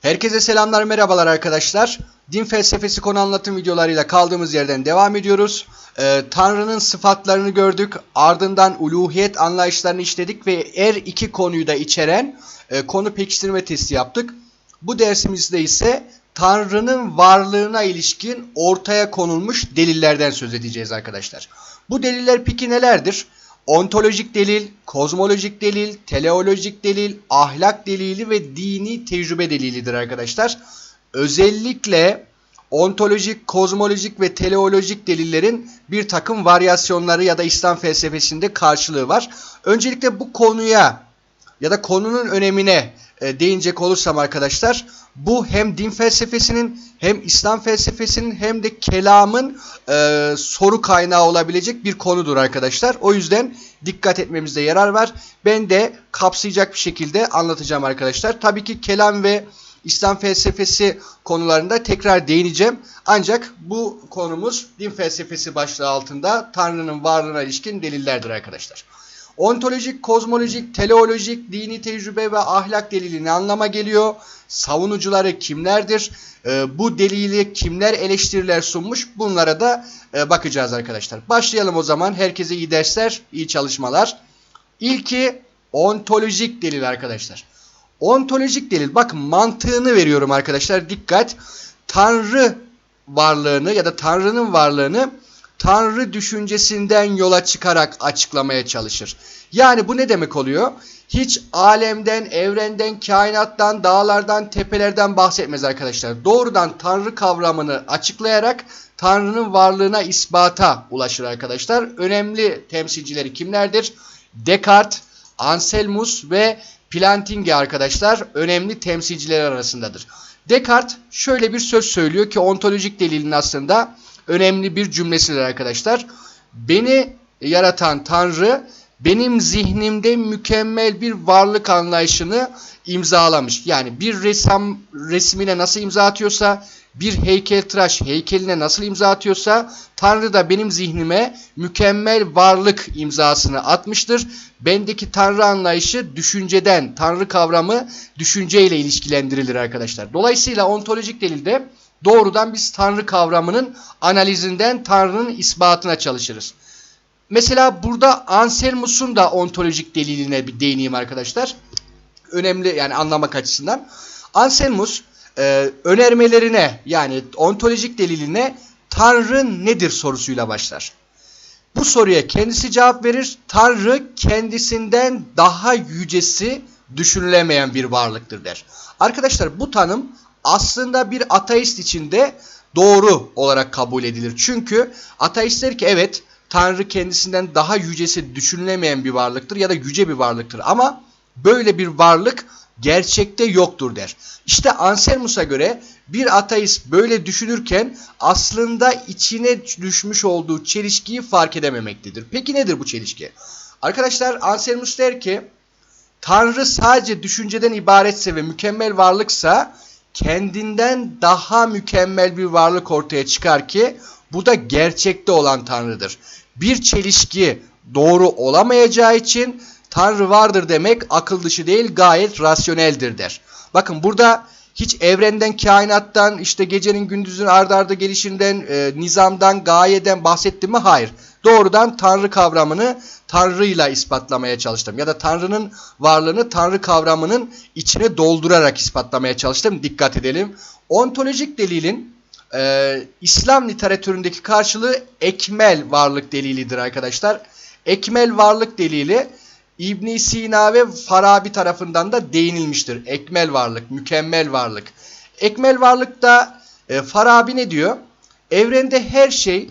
Herkese selamlar merhabalar arkadaşlar. Din felsefesi konu anlatım videolarıyla kaldığımız yerden devam ediyoruz. Ee, Tanrı'nın sıfatlarını gördük. Ardından uluhiyet anlayışlarını işledik ve er iki konuyu da içeren e, konu pekiştirme testi yaptık. Bu dersimizde ise Tanrı'nın varlığına ilişkin ortaya konulmuş delillerden söz edeceğiz arkadaşlar. Bu deliller peki nelerdir? Ontolojik delil, kozmolojik delil, teleolojik delil, ahlak delili ve dini tecrübe delilidir arkadaşlar. Özellikle ontolojik, kozmolojik ve teleolojik delillerin bir takım varyasyonları ya da İslam felsefesinde karşılığı var. Öncelikle bu konuya ya da konunun önemine e, değinecek olursam arkadaşlar bu hem din felsefesinin hem İslam felsefesinin hem de kelamın e, soru kaynağı olabilecek bir konudur arkadaşlar. O yüzden dikkat etmemizde yarar var. Ben de kapsayacak bir şekilde anlatacağım arkadaşlar. Tabii ki kelam ve İslam felsefesi konularında tekrar değineceğim. Ancak bu konumuz din felsefesi başlığı altında Tanrı'nın varlığına ilişkin delillerdir arkadaşlar. Ontolojik, kozmolojik, teleolojik, dini tecrübe ve ahlak delili ne anlama geliyor? Savunucuları kimlerdir? Ee, bu delili kimler eleştiriler sunmuş? Bunlara da e, bakacağız arkadaşlar. Başlayalım o zaman. Herkese iyi dersler, iyi çalışmalar. İlki ontolojik delil arkadaşlar. Ontolojik delil. Bakın mantığını veriyorum arkadaşlar. Dikkat. Tanrı varlığını ya da Tanrı'nın varlığını Tanrı düşüncesinden yola çıkarak açıklamaya çalışır. Yani bu ne demek oluyor? Hiç alemden, evrenden, kainattan, dağlardan, tepelerden bahsetmez arkadaşlar. Doğrudan Tanrı kavramını açıklayarak Tanrı'nın varlığına ispata ulaşır arkadaşlar. Önemli temsilcileri kimlerdir? Descartes, Anselmus ve Plantinga arkadaşlar önemli temsilciler arasındadır. Descartes şöyle bir söz söylüyor ki ontolojik delilin aslında önemli bir cümlesidir arkadaşlar. Beni yaratan Tanrı benim zihnimde mükemmel bir varlık anlayışını imzalamış. Yani bir ressam resmine nasıl imza atıyorsa, bir heykeltıraş heykeline nasıl imza atıyorsa, Tanrı da benim zihnime mükemmel varlık imzasını atmıştır. Bendeki Tanrı anlayışı düşünceden, Tanrı kavramı düşünceyle ilişkilendirilir arkadaşlar. Dolayısıyla ontolojik delilde doğrudan biz Tanrı kavramının analizinden Tanrı'nın ispatına çalışırız. Mesela burada Anselmus'un da ontolojik deliline bir değineyim arkadaşlar. Önemli yani anlamak açısından. Anselmus e, önermelerine yani ontolojik deliline Tanrı nedir sorusuyla başlar. Bu soruya kendisi cevap verir. Tanrı kendisinden daha yücesi düşünülemeyen bir varlıktır der. Arkadaşlar bu tanım aslında bir ateist için de doğru olarak kabul edilir. Çünkü ateist der ki evet Tanrı kendisinden daha yücesi düşünülemeyen bir varlıktır ya da yüce bir varlıktır ama böyle bir varlık gerçekte yoktur der. İşte Anselmus'a göre bir ateist böyle düşünürken aslında içine düşmüş olduğu çelişkiyi fark edememektedir. Peki nedir bu çelişki? Arkadaşlar Anselmus der ki Tanrı sadece düşünceden ibaretse ve mükemmel varlıksa kendinden daha mükemmel bir varlık ortaya çıkar ki bu da gerçekte olan Tanrı'dır. Bir çelişki doğru olamayacağı için Tanrı vardır demek akıl dışı değil gayet rasyoneldir der. Bakın burada hiç evrenden, kainattan, işte gecenin gündüzün ardarda arda gelişinden, e, nizamdan, gayeden bahsettim mi? Hayır. Doğrudan Tanrı kavramını Tanrı'yla ispatlamaya çalıştım. Ya da Tanrı'nın varlığını Tanrı kavramının içine doldurarak ispatlamaya çalıştım. Dikkat edelim. Ontolojik delilin e, İslam literatüründeki karşılığı ekmel varlık delilidir arkadaşlar. Ekmel varlık delili İbn Sina ve Farabi tarafından da değinilmiştir. Ekmel varlık, mükemmel varlık. Ekmel varlıkta e, Farabi ne diyor? Evrende her şey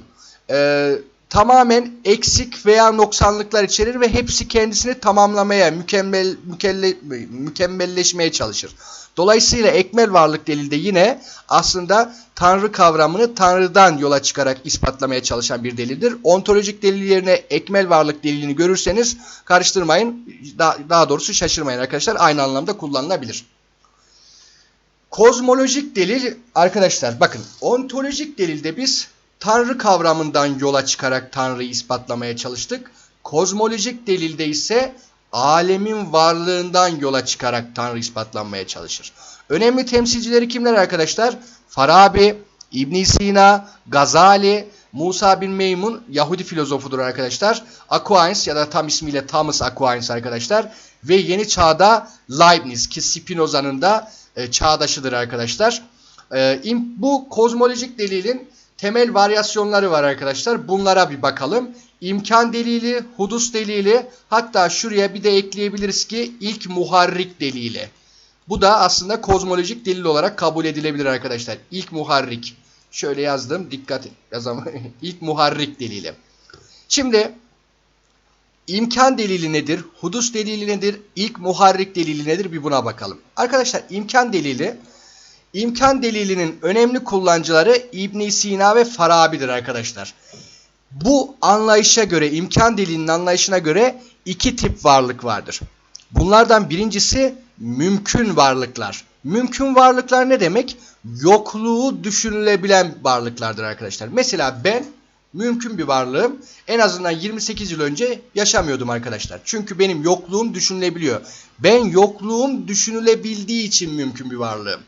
e, tamamen eksik veya noksanlıklar içerir ve hepsi kendisini tamamlamaya, mükemmel mükelle, mükemmelleşmeye çalışır. Dolayısıyla ekmel varlık delilde yine aslında Tanrı kavramını Tanrı'dan yola çıkarak ispatlamaya çalışan bir delildir. Ontolojik delil yerine ekmel varlık delilini görürseniz karıştırmayın. Daha, doğrusu şaşırmayın arkadaşlar. Aynı anlamda kullanılabilir. Kozmolojik delil arkadaşlar bakın ontolojik delilde biz Tanrı kavramından yola çıkarak Tanrı'yı ispatlamaya çalıştık. Kozmolojik delilde ise alemin varlığından yola çıkarak Tanrı ispatlanmaya çalışır. Önemli temsilcileri kimler arkadaşlar? Farabi, İbn Sina, Gazali, Musa bin Meymun Yahudi filozofudur arkadaşlar. Aquinas ya da tam ismiyle Thomas Aquinas arkadaşlar. Ve yeni çağda Leibniz ki Spinoza'nın da e, çağdaşıdır arkadaşlar. E, bu kozmolojik delilin temel varyasyonları var arkadaşlar. Bunlara bir bakalım. İmkan delili, hudus delili hatta şuraya bir de ekleyebiliriz ki ilk muharrik delili. Bu da aslında kozmolojik delil olarak kabul edilebilir arkadaşlar. İlk muharrik. Şöyle yazdım. Dikkat yazam. ilk muharrik delili. Şimdi imkan delili nedir? Hudus delili nedir? İlk muharrik delili nedir? Bir buna bakalım. Arkadaşlar imkan delili imkan delilinin önemli kullanıcıları İbn Sina ve Farabi'dir arkadaşlar. Bu anlayışa göre, imkan delilinin anlayışına göre iki tip varlık vardır. Bunlardan birincisi mümkün varlıklar. Mümkün varlıklar ne demek? Yokluğu düşünülebilen varlıklardır arkadaşlar. Mesela ben mümkün bir varlığım. En azından 28 yıl önce yaşamıyordum arkadaşlar. Çünkü benim yokluğum düşünülebiliyor. Ben yokluğum düşünülebildiği için mümkün bir varlığım.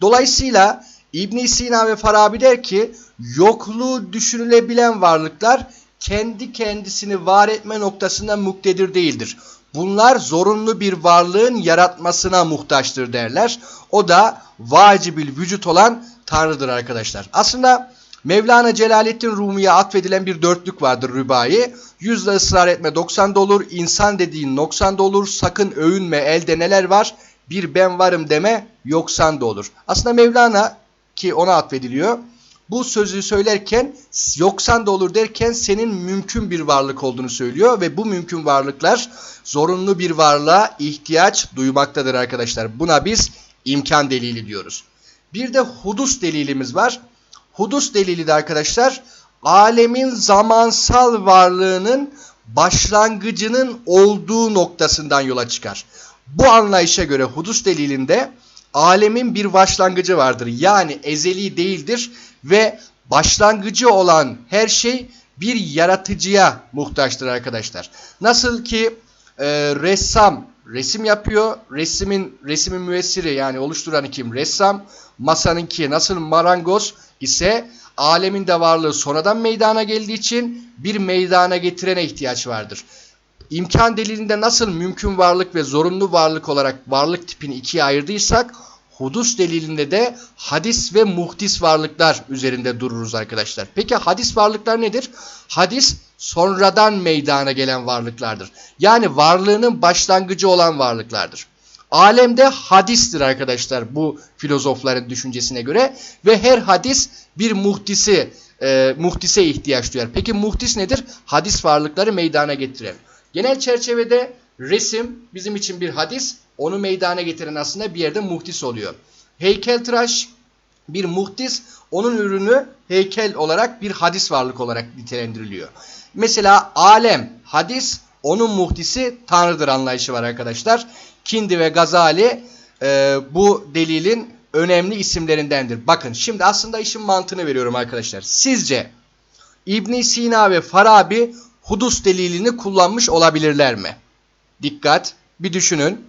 Dolayısıyla İbn Sina ve Farabi der ki yokluğu düşünülebilen varlıklar kendi kendisini var etme noktasında muktedir değildir. Bunlar zorunlu bir varlığın yaratmasına muhtaçtır derler. O da vacibil vücut olan Tanrı'dır arkadaşlar. Aslında Mevlana Celaleddin Rumi'ye atfedilen bir dörtlük vardır rübai. Yüzle ısrar etme 90 olur, insan dediğin 90 olur, sakın övünme elde neler var, bir ben varım deme yoksan da olur. Aslında Mevlana ki ona atfediliyor. Bu sözü söylerken yoksan da olur derken senin mümkün bir varlık olduğunu söylüyor ve bu mümkün varlıklar zorunlu bir varlığa ihtiyaç duymaktadır arkadaşlar. Buna biz imkan delili diyoruz. Bir de hudus delilimiz var. Hudus delili de arkadaşlar alemin zamansal varlığının başlangıcının olduğu noktasından yola çıkar. Bu anlayışa göre hudus delilinde alemin bir başlangıcı vardır. Yani ezeli değildir ve başlangıcı olan her şey bir yaratıcıya muhtaçtır arkadaşlar. Nasıl ki e, ressam resim yapıyor. Resimin resimin müessiri yani oluşturanı kim? Ressam. Masanınki nasıl marangoz ise alemin de varlığı sonradan meydana geldiği için bir meydana getirene ihtiyaç vardır. İmkan delilinde nasıl mümkün varlık ve zorunlu varlık olarak varlık tipini ikiye ayırdıysak hudus delilinde de hadis ve muhdis varlıklar üzerinde dururuz arkadaşlar. Peki hadis varlıklar nedir? Hadis sonradan meydana gelen varlıklardır. Yani varlığının başlangıcı olan varlıklardır. Alemde hadistir arkadaşlar bu filozofların düşüncesine göre ve her hadis bir muhdisi e, muhdise ihtiyaç duyar. Peki muhdis nedir? Hadis varlıkları meydana getiren. Genel çerçevede resim bizim için bir hadis. Onu meydana getiren aslında bir yerde muhdis oluyor. Heykeltıraş bir muhdis. Onun ürünü heykel olarak bir hadis varlık olarak nitelendiriliyor. Mesela alem hadis onun muhdisi Tanrı'dır anlayışı var arkadaşlar. Kindi ve Gazali e, bu delilin önemli isimlerindendir. Bakın şimdi aslında işin mantığını veriyorum arkadaşlar. Sizce İbn Sina ve Farabi hudus delilini kullanmış olabilirler mi? Dikkat bir düşünün.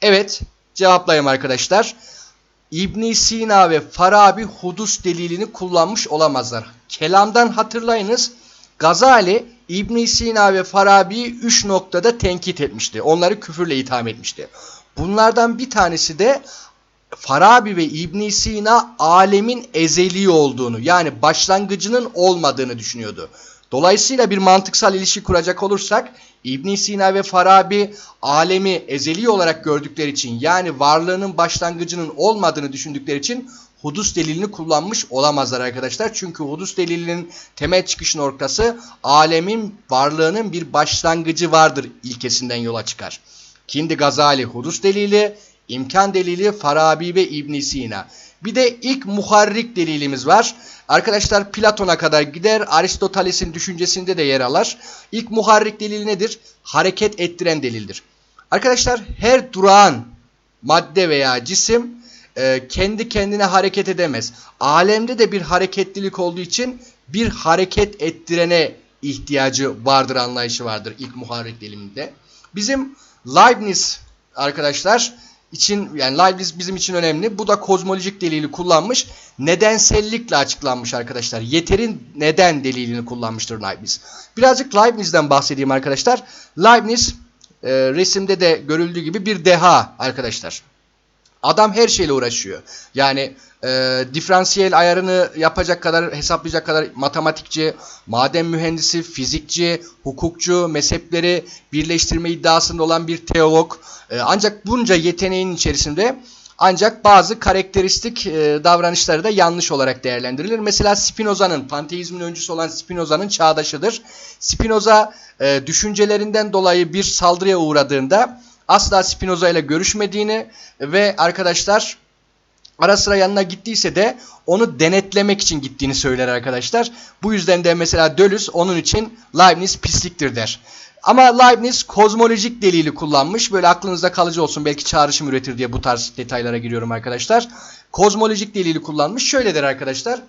Evet cevaplayayım arkadaşlar. İbn Sina ve Farabi hudus delilini kullanmış olamazlar. Kelamdan hatırlayınız. Gazali İbn Sina ve Farabi'yi 3 noktada tenkit etmişti. Onları küfürle itham etmişti. Bunlardan bir tanesi de Farabi ve İbn Sina alemin ezeli olduğunu yani başlangıcının olmadığını düşünüyordu. Dolayısıyla bir mantıksal ilişki kuracak olursak İbn Sina ve Farabi alemi ezeli olarak gördükleri için yani varlığının başlangıcının olmadığını düşündükleri için hudus delilini kullanmış olamazlar arkadaşlar. Çünkü hudus delilinin temel çıkış noktası alemin varlığının bir başlangıcı vardır ilkesinden yola çıkar. Kindi Gazali hudus delili, imkan delili Farabi ve İbn Sina. Bir de ilk muharrik delilimiz var. Arkadaşlar Platon'a kadar gider. Aristoteles'in düşüncesinde de yer alır. İlk muharrik delil nedir? Hareket ettiren delildir. Arkadaşlar her durağan madde veya cisim e, kendi kendine hareket edemez. Alemde de bir hareketlilik olduğu için bir hareket ettirene ihtiyacı vardır anlayışı vardır ilk muharrik delilinde. Bizim Leibniz arkadaşlar için yani Leibniz bizim için önemli. Bu da kozmolojik delili kullanmış. Nedensellikle açıklanmış arkadaşlar. Yeterin neden delilini kullanmıştır Leibniz. Birazcık Leibniz'den bahsedeyim arkadaşlar. Leibniz e, resimde de görüldüğü gibi bir deha arkadaşlar. Adam her şeyle uğraşıyor. Yani e, diferansiyel ayarını yapacak kadar, hesaplayacak kadar matematikçi, maden mühendisi, fizikçi, hukukçu, mezhepleri birleştirme iddiasında olan bir teolog. E, ancak bunca yeteneğin içerisinde ancak bazı karakteristik e, davranışları da yanlış olarak değerlendirilir. Mesela Spinoza'nın, panteizmin öncüsü olan Spinoza'nın çağdaşıdır. Spinoza e, düşüncelerinden dolayı bir saldırıya uğradığında asla Spinoza ile görüşmediğini ve arkadaşlar ara sıra yanına gittiyse de onu denetlemek için gittiğini söyler arkadaşlar. Bu yüzden de mesela Dölüs onun için Leibniz pisliktir der. Ama Leibniz kozmolojik delili kullanmış. Böyle aklınızda kalıcı olsun belki çağrışım üretir diye bu tarz detaylara giriyorum arkadaşlar. Kozmolojik delili kullanmış. Şöyle der arkadaşlar.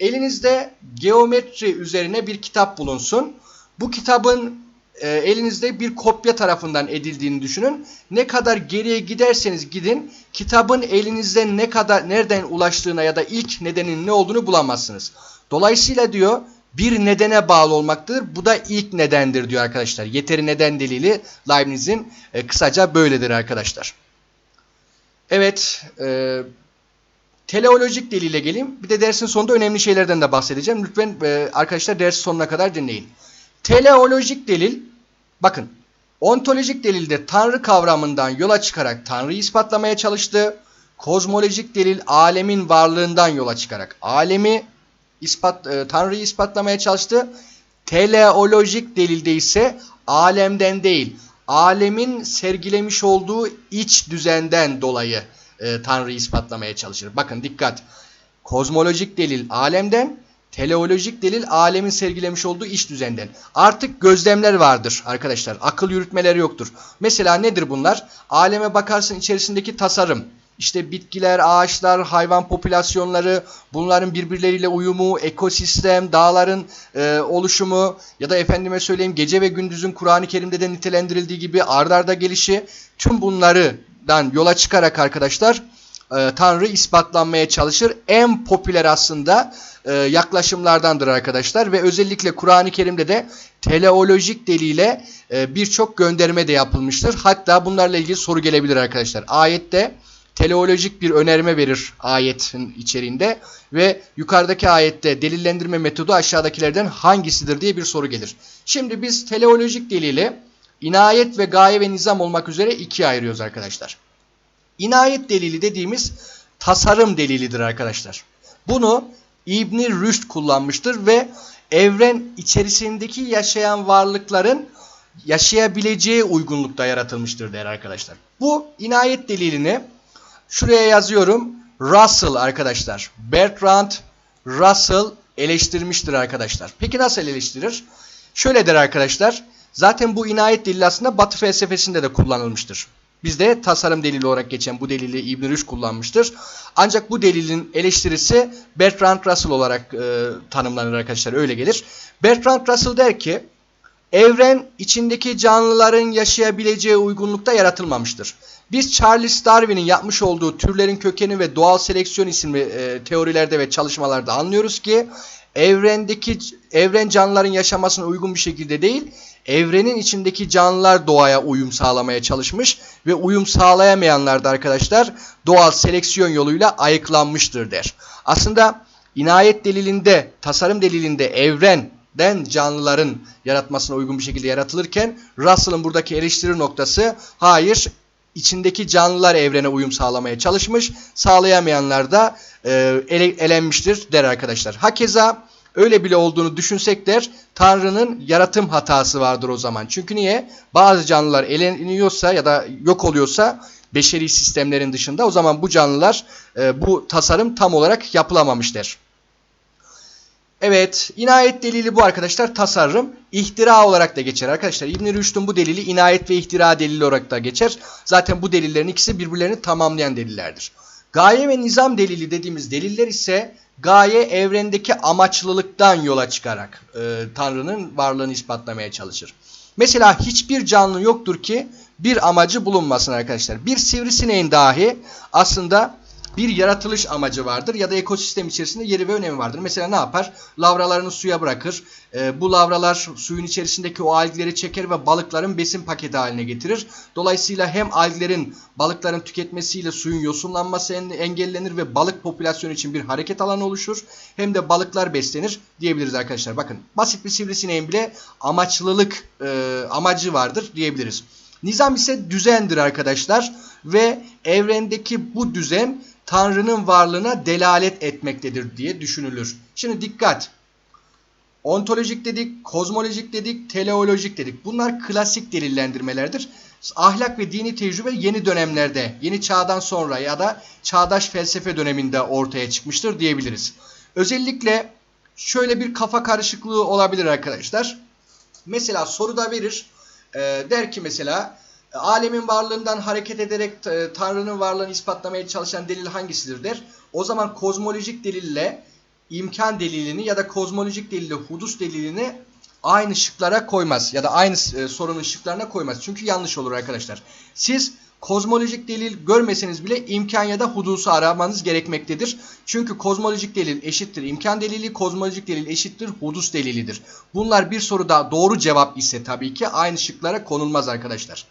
Elinizde geometri üzerine bir kitap bulunsun. Bu kitabın e, elinizde bir kopya tarafından edildiğini düşünün. Ne kadar geriye giderseniz gidin kitabın elinizde ne kadar nereden ulaştığına ya da ilk nedenin ne olduğunu bulamazsınız. Dolayısıyla diyor bir nedene bağlı olmaktadır. Bu da ilk nedendir diyor arkadaşlar. Yeteri neden delili Leibniz'in e, kısaca böyledir arkadaşlar. Evet, e, teleolojik delile geleyim. Bir de dersin sonunda önemli şeylerden de bahsedeceğim. Lütfen e, arkadaşlar ders sonuna kadar dinleyin. Teleolojik delil, bakın ontolojik delilde Tanrı kavramından yola çıkarak Tanrı'yı ispatlamaya çalıştı. Kozmolojik delil alemin varlığından yola çıkarak alemi ispat, e, Tanrı'yı ispatlamaya çalıştı. Teleolojik delilde ise alemden değil, alemin sergilemiş olduğu iç düzenden dolayı e, Tanrı'yı ispatlamaya çalışır. Bakın dikkat. Kozmolojik delil alemden, teleolojik delil alemin sergilemiş olduğu iç düzenden. Artık gözlemler vardır arkadaşlar. Akıl yürütmeleri yoktur. Mesela nedir bunlar? Aleme bakarsın içerisindeki tasarım. İşte bitkiler, ağaçlar, hayvan popülasyonları, bunların birbirleriyle uyumu, ekosistem, dağların e, oluşumu ya da efendime söyleyeyim gece ve gündüzün Kur'an-ı Kerim'de de nitelendirildiği gibi ardarda gelişi tüm bunlardan yola çıkarak arkadaşlar e, Tanrı ispatlanmaya çalışır. En popüler aslında e, yaklaşımlardandır arkadaşlar ve özellikle Kur'an-ı Kerim'de de teleolojik deliyle e, birçok gönderme de yapılmıştır. Hatta bunlarla ilgili soru gelebilir arkadaşlar. Ayette teleolojik bir önerme verir ayetin içeriğinde ve yukarıdaki ayette delillendirme metodu aşağıdakilerden hangisidir diye bir soru gelir. Şimdi biz teleolojik delili inayet ve gaye ve nizam olmak üzere ikiye ayırıyoruz arkadaşlar. İnayet delili dediğimiz tasarım delilidir arkadaşlar. Bunu İbn Rüşd kullanmıştır ve evren içerisindeki yaşayan varlıkların yaşayabileceği uygunlukta yaratılmıştır der arkadaşlar. Bu inayet delilini şuraya yazıyorum. Russell arkadaşlar. Bertrand Russell eleştirmiştir arkadaşlar. Peki nasıl eleştirir? Şöyle der arkadaşlar. Zaten bu inayet delili aslında Batı felsefesinde de kullanılmıştır. Bizde tasarım delili olarak geçen bu delili İbn Rüşd kullanmıştır. Ancak bu delilin eleştirisi Bertrand Russell olarak e, tanımlanır arkadaşlar. Öyle gelir. Bertrand Russell der ki evren içindeki canlıların yaşayabileceği uygunlukta yaratılmamıştır. Biz Charles Darwin'in yapmış olduğu türlerin kökeni ve doğal seleksiyon isimli e, teorilerde ve çalışmalarda anlıyoruz ki evrendeki evren canlıların yaşamasına uygun bir şekilde değil, evrenin içindeki canlılar doğaya uyum sağlamaya çalışmış ve uyum sağlayamayanlar da arkadaşlar doğal seleksiyon yoluyla ayıklanmıştır der. Aslında inayet delilinde, tasarım delilinde evrenden canlıların yaratmasına uygun bir şekilde yaratılırken Russell'ın buradaki eleştiri noktası hayır içindeki canlılar evrene uyum sağlamaya çalışmış. Sağlayamayanlar da e, ele, elenmiştir der arkadaşlar. Hakeza öyle bile olduğunu düşünsek der Tanrı'nın yaratım hatası vardır o zaman. Çünkü niye? Bazı canlılar eleniyorsa ya da yok oluyorsa beşeri sistemlerin dışında o zaman bu canlılar e, bu tasarım tam olarak yapılamamış der. Evet, inayet delili bu arkadaşlar tasarrım. İhtira olarak da geçer arkadaşlar. İbn Rüşd'ün bu delili inayet ve ihtira delili olarak da geçer. Zaten bu delillerin ikisi birbirlerini tamamlayan delillerdir. Gaye ve nizam delili dediğimiz deliller ise gaye evrendeki amaçlılıktan yola çıkarak e, Tanrı'nın varlığını ispatlamaya çalışır. Mesela hiçbir canlı yoktur ki bir amacı bulunmasın arkadaşlar. Bir sivrisineğin dahi aslında bir yaratılış amacı vardır ya da ekosistem içerisinde yeri ve önemi vardır. Mesela ne yapar? Lavralarını suya bırakır. Ee, bu lavralar suyun içerisindeki o algleri çeker ve balıkların besin paketi haline getirir. Dolayısıyla hem alglerin balıkların tüketmesiyle suyun yosunlanması en- engellenir ve balık popülasyonu için bir hareket alanı oluşur. Hem de balıklar beslenir diyebiliriz arkadaşlar. Bakın basit bir sivrisineğin bile amaçlılık e, amacı vardır diyebiliriz. Nizam ise düzendir arkadaşlar ve evrendeki bu düzen Tanrı'nın varlığına delalet etmektedir diye düşünülür. Şimdi dikkat. Ontolojik dedik, kozmolojik dedik, teleolojik dedik. Bunlar klasik delillendirmelerdir. Ahlak ve dini tecrübe yeni dönemlerde, yeni çağdan sonra ya da çağdaş felsefe döneminde ortaya çıkmıştır diyebiliriz. Özellikle şöyle bir kafa karışıklığı olabilir arkadaşlar. Mesela soruda verir. E, der ki mesela alemin varlığından hareket ederek e, Tanrı'nın varlığını ispatlamaya çalışan delil hangisidir der. O zaman kozmolojik delille imkan delilini ya da kozmolojik delille hudus delilini aynı şıklara koymaz ya da aynı e, sorunun şıklarına koymaz. Çünkü yanlış olur arkadaşlar. Siz kozmolojik delil görmeseniz bile imkan ya da hudusu aramanız gerekmektedir. Çünkü kozmolojik delil eşittir imkan delili, kozmolojik delil eşittir hudus delilidir. Bunlar bir soruda doğru cevap ise tabii ki aynı şıklara konulmaz arkadaşlar.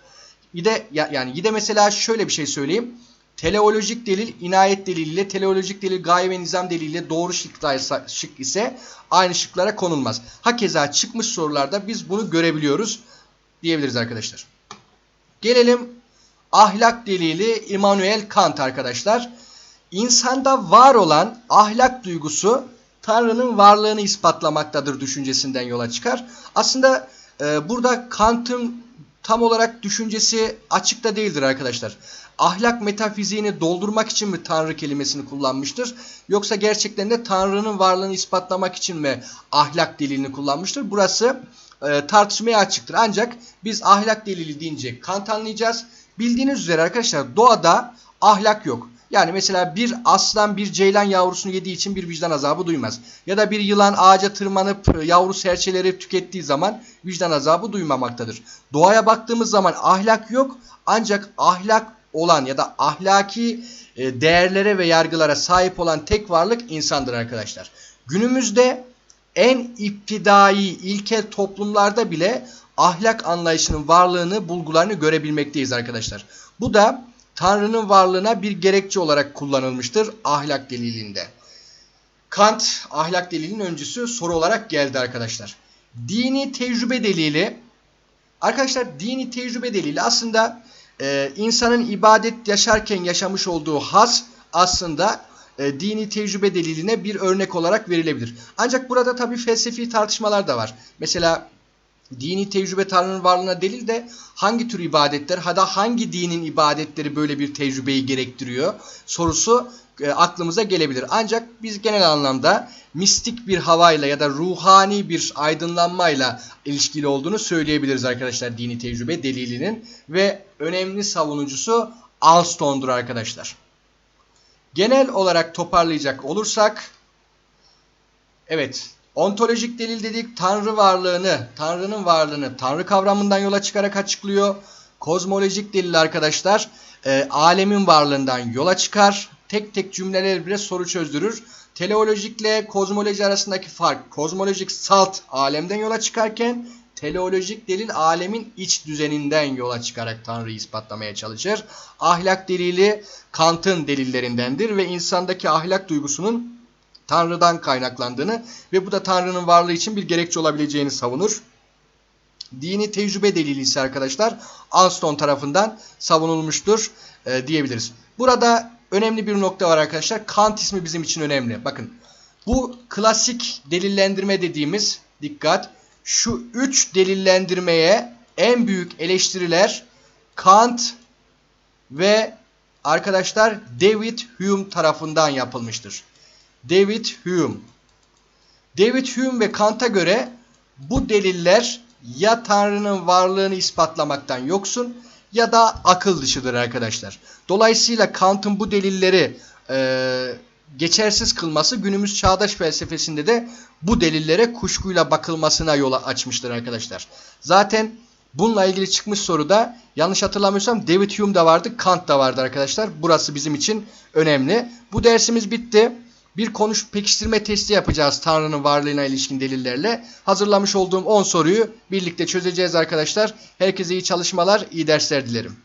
Bir de ya- yani bir de mesela şöyle bir şey söyleyeyim. Teleolojik delil inayet deliliyle, teleolojik delil gaye ve nizam deliliyle doğru şıklaysa, şık ise aynı şıklara konulmaz. Hakeza çıkmış sorularda biz bunu görebiliyoruz diyebiliriz arkadaşlar. Gelelim ahlak delili Immanuel Kant arkadaşlar. İnsanda var olan ahlak duygusu Tanrı'nın varlığını ispatlamaktadır düşüncesinden yola çıkar. Aslında e, burada Kant'ın tam olarak düşüncesi açıkta değildir arkadaşlar. Ahlak metafiziğini doldurmak için mi Tanrı kelimesini kullanmıştır? Yoksa gerçekten de Tanrı'nın varlığını ispatlamak için mi ahlak delilini kullanmıştır? Burası e, tartışmaya açıktır. Ancak biz ahlak delili deyince Kant anlayacağız. Bildiğiniz üzere arkadaşlar doğada ahlak yok. Yani mesela bir aslan bir ceylan yavrusunu yediği için bir vicdan azabı duymaz. Ya da bir yılan ağaca tırmanıp e, yavru serçeleri tükettiği zaman vicdan azabı duymamaktadır. Doğaya baktığımız zaman ahlak yok ancak ahlak olan ya da ahlaki e, değerlere ve yargılara sahip olan tek varlık insandır arkadaşlar. Günümüzde en iptidai ilkel toplumlarda bile ahlak anlayışının varlığını, bulgularını görebilmekteyiz arkadaşlar. Bu da Tanrı'nın varlığına bir gerekçe olarak kullanılmıştır ahlak delilinde. Kant ahlak delilinin öncüsü soru olarak geldi arkadaşlar. Dini tecrübe delili Arkadaşlar dini tecrübe delili aslında e, insanın ibadet yaşarken yaşamış olduğu haz aslında e, dini tecrübe deliline bir örnek olarak verilebilir. Ancak burada tabii felsefi tartışmalar da var. Mesela dini tecrübe Tanrı'nın varlığına delil de hangi tür ibadetler da hangi dinin ibadetleri böyle bir tecrübeyi gerektiriyor sorusu e, aklımıza gelebilir. Ancak biz genel anlamda mistik bir havayla ya da ruhani bir aydınlanmayla ilişkili olduğunu söyleyebiliriz arkadaşlar dini tecrübe delilinin ve önemli savunucusu Alston'dur arkadaşlar. Genel olarak toparlayacak olursak evet ontolojik delil dedik Tanrı varlığını, Tanrı'nın varlığını Tanrı kavramından yola çıkarak açıklıyor. Kozmolojik delil arkadaşlar e, alemin varlığından yola çıkar. Tek tek cümleler bile soru çözdürür. Teleolojikle kozmoloji arasındaki fark kozmolojik salt alemden yola çıkarken teleolojik delil alemin iç düzeninden yola çıkarak Tanrı'yı ispatlamaya çalışır. Ahlak delili Kant'ın delillerindendir ve insandaki ahlak duygusunun Tanrı'dan kaynaklandığını ve bu da Tanrı'nın varlığı için bir gerekçe olabileceğini savunur. Dini tecrübe delili ise arkadaşlar Alston tarafından savunulmuştur e, diyebiliriz. Burada önemli bir nokta var arkadaşlar. Kant ismi bizim için önemli. Bakın bu klasik delillendirme dediğimiz dikkat şu üç delillendirmeye en büyük eleştiriler Kant ve arkadaşlar David Hume tarafından yapılmıştır. David Hume. David Hume ve Kant'a göre bu deliller ya Tanrı'nın varlığını ispatlamaktan yoksun ya da akıl dışıdır arkadaşlar. Dolayısıyla Kant'ın bu delilleri e, geçersiz kılması günümüz çağdaş felsefesinde de bu delillere kuşkuyla bakılmasına yol açmıştır arkadaşlar. Zaten Bununla ilgili çıkmış soruda yanlış hatırlamıyorsam David Hume da vardı, Kant da vardı arkadaşlar. Burası bizim için önemli. Bu dersimiz bitti. Bir konuş pekiştirme testi yapacağız Tanrı'nın varlığına ilişkin delillerle. Hazırlamış olduğum 10 soruyu birlikte çözeceğiz arkadaşlar. Herkese iyi çalışmalar, iyi dersler dilerim.